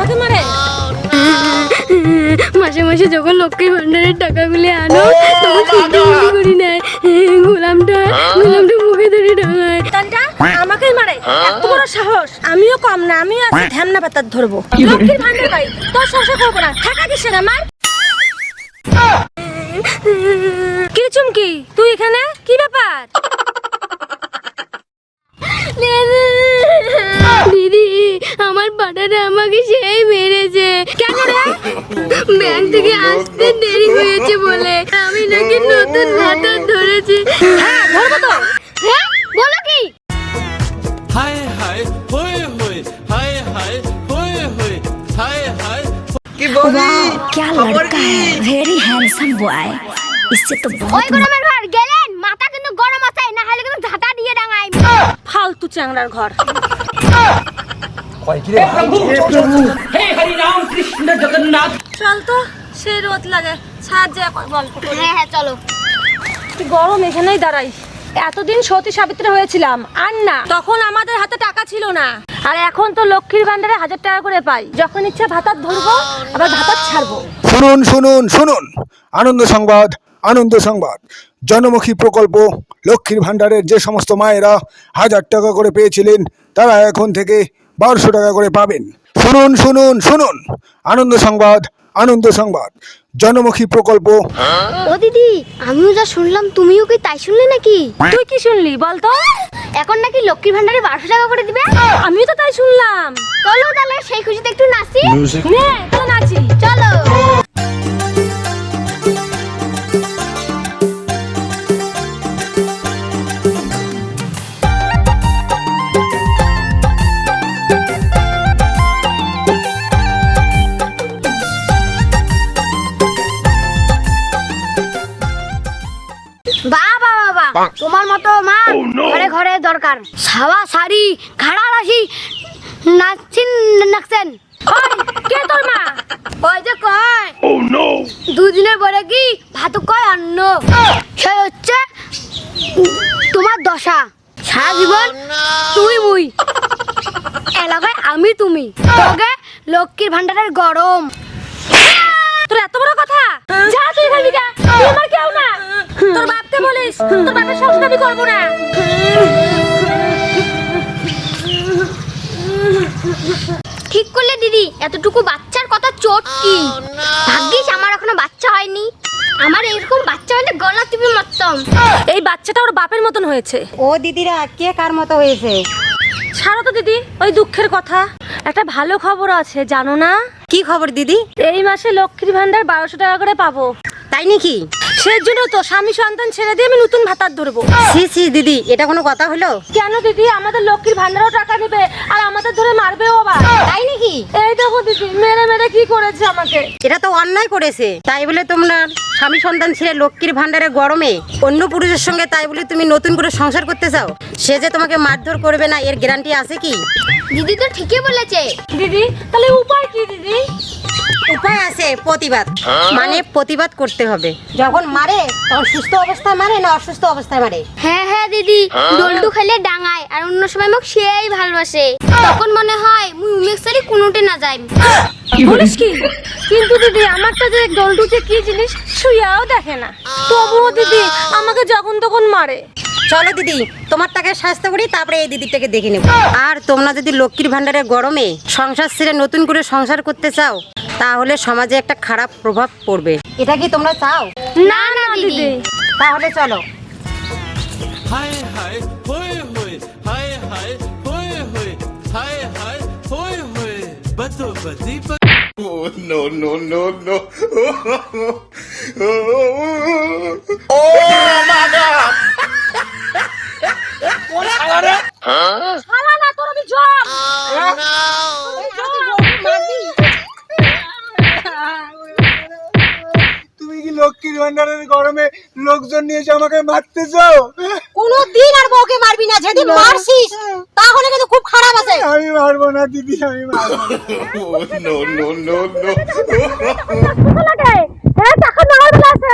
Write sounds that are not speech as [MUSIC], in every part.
হ্যাঁ আমাকে মারে? মাসে মাসে যখন লক্ষ্মীর ভান্ডারের টাকাগুলি আনো তখন চিন্তা করি নাই গোলামটা গোলামটা মুখে ধরে ডাঙায়। আমাকে মারে। এত বড় সাহস। আমিও কম না আমিও একটা ধ্যামনা পাতার ধরবো। লক্ষ্মীর ভান্ডার ভাই তোর সংসার করব না। টাকা কিসের আমার। কি চুমকি? তুই এখানে? কি ব্যাপার? আমার পাটাটা আমাকে সেই মেরেছে কেন রে ব্যাংক থেকে আসতে দেরি হয়েছে বলে আমি নাকি নতুন ভাতা ধরেছি হ্যাঁ ধরবো তো হ্যাঁ বলো কি হায় হায় হোয় হোয় হায় হায় হোয় হোয় হায় হায় কি বৌদি क्या लड़का है वेरी हैंडसम बॉय इससे तो ওই बहुत গরমের ভার গেলেন মাথা কিন্তু গরম আছে না হলে কিন্তু ঝাঁটা দিয়ে ডাঙাই ফালতু চ্যাংড়ার ঘর [LAUGHS] কয় কি রে চল তো সে রোদ লাগে। ছাড় যে গল্প করি। হ্যাঁ হ্যাঁ চলো। কি গরম এখানেই দাঁড়াই এতদিন সতী সাবিত্রী হয়েছিলাম আর না তখন আমাদের হাতে টাকা ছিল না। আর এখন তো লক্ষ্মীর ভান্ডারে হাজার টাকা করে পাই। যখন ইচ্ছা ভাতার ধরবো আবার ভাতার ছাড়বো। শুনুন শুনুন শুনুন। আনন্দ সংবাদ আনন্দ সংবাদ। জনমুখী প্রকল্প লক্ষ্মীর ভাণ্ডারের যে সমস্ত মায়েরা হাজার টাকা করে পেয়েছিলেন তারা এখন থেকে বারোশো টাকা করে পাবেন। শুনুন শুনুন শুনুন। আনন্দ সংবাদ আনন্দ সংবাদ। জনমুখী প্রকল্প। ও দিদি আমিও যা শুনলাম তুমিও কি তাই শুনলে নাকি? তুই কি শুনলি বলতো এখন নাকি লক্ষ্মীর ভান্ডারে বারোশো টাকা করে দিবে? আমিও তো তাই শুনলাম। চলো তাহলে সেই খুশিতে একটু নাচি। নে তো নাচি। চলো। তোমার মতো মা ঘরে ঘরে দরকার। সাওয়া শাড়ি খাড়া রাশি নাচছেন নাচছেন কে তোর মা? ওই যে কয় দুদিনের পরে কি ভাত কয় অন্ন? সে হচ্ছে তোমার দশা। সারা জীবন তুই মুই। এলাকায় আমি তুমি। তোকে লক্ষ্মীর ভান্ডারের গরম। তোর এত বড় কথা? যা তুই এখান থেকে তুই আমার কেউ না। তোর বাপকে বলিস তোর বাপের সংসার আমি করব না। ঠিক করলে দিদি এতটুকু বাচ্চার কথা চোট কি? ভাগ্যিস আমার এখনও বাচ্চা হয়নি। আমার এরকম বাচ্চা হলে গলা টিপে মারতাম। এই বাচ্চাটা ওর বাপের মতন হয়েছে। ও দিদিরা কে কার মতো হয়েছে? ছাড়ো তো দিদি ওই দুঃখের কথা। একটা ভালো খবর আছে জানো না? কি খবর দিদি? এই মাসে লক্ষ্মীর ভান্ডার বারোশো টাকা করে পাবো। তাই নাকি? সেই জন্য তো স্বামী সন্তান ছেড়ে দিয়ে আমি নতুন ভাতার ধরবো। সি সি দিদি এটা কোনো কথা হলো? কেন দিদি? আমাদের লক্ষ্মীর ভান্ডারও টাকা নেবে আর আমাদের ধরে মারবেও আবার। তাই নাকি? এই দেখো দিদি মেরে মেরে কি করেছে আমাকে? এটা তো অন্যায় করেছে। তাই বলে তোমরা স্বামী সন্তান ছেড়ে লক্ষ্মীর ভান্ডারে গরমে অন্য পুরুষের সঙ্গে তাই বলে তুমি নতুন করে সংসার করতে চাও? সে যে তোমাকে মারধর করবে না এর গ্যারান্টি আছে কি? দিদি তো ঠিকই বলেছে। দিদি তাহলে উপায় কি দিদি? উপায় আছে প্রতিবাদ। মানে প্রতিবাদ করতে হবে। যখন মারে তখন সুস্থ অবস্থায় মারে না অসুস্থ অবস্থায় মারে? হ্যাঁ হ্যাঁ দিদি। ডোলটু খেলে ডাঙায় আর অন্য সময় মোক সেই ভালোবাসে। তখন মনে হয় মুই উমেক সারি কোনোটে না যাই বলিস কি? কিন্তু দিদি আমারটা যে দলটু যে কি জিনিস শুয়াও দেখে না। তবুও দিদি আমাকে যখন তখন মারে। চলো দিদি তোমার টাকে স্বাস্থ্য করি তারপরে এই দিদিটাকে দেখে নেব। আর তোমরা যদি লক্ষ্মীর ভান্ডারের গরমে সংসার ছেড়ে নতুন করে সংসার করতে চাও তাহলে সমাজে একটা খারাপ প্রভাব পড়বে। এটা কি তোমরা চাও? না না দিদি। তাহলে চলো। হায় হায় হোয় হোয় হায় হায় হোয়? লক্ষ্মীর ভাণ্ডারের গরমে লোকজন নিয়ে এসে আমাকে মারতে চাও? কোনোদিন আর বউকে মারবি না যেদিন মারছিস তাহলে কিন্তু খুব খারাপ আছে। আমি মারবো না দিদি আমি মারবো না। লাগে। হ্যাঁ টাকা নাগাল বেলা আছে।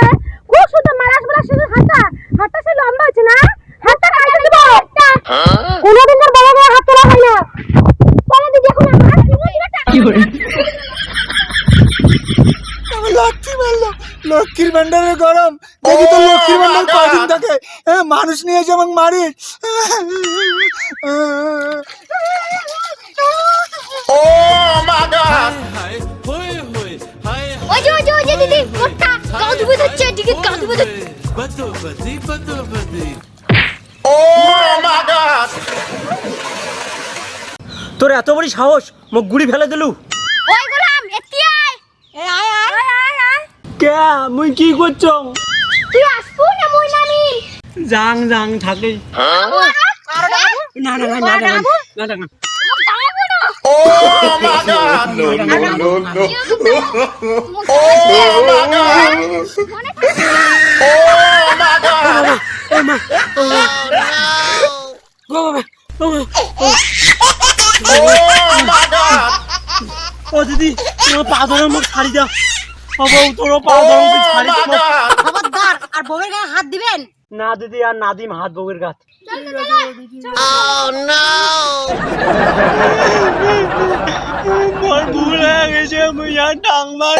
খুব সুন্দর মারাস বেলা শুধু হাতটা হাতটা সে লম্বা আছে না? হাতটা কাটে দিব। কোনোদিন তোর বাবা মায়ের হাত তোলা হয় না। দিদি এখন আমার লক্ষ্মীর ভান্ডারের গরম। দেখি তো লক্ষ্মীর ভান্ডার কদিন থাকে। হ্যাঁ, মানুষ নিয়ে এসে আমাকে মারি। ওই যে ওই যে ওই যে দিদি মোটটা গাও ধুবে ধরছে এদিকে গাও ধুবে ধরছে বতো বদি বতো বদি তোর এত বড় সাহস মুখ গুড়ি ফেলে দিলু। ওই গোলাম এতি আয়? এ আয় আয়। কে মুই কি করছ তুই আসব না মই নামি জাং জাং থাকে না না না না না না না না ও দিদি তোমার পা ধরে মোক ছাড়ি দাও বউ তোর পা ধরে ছাড়ি খবরদার আর বউয়ের গায়ে হাত দিবেন? না দিদি আর না দিম হাত বউয়ের গাছ ভুল হয়ে গেছে মুই আর টাং মার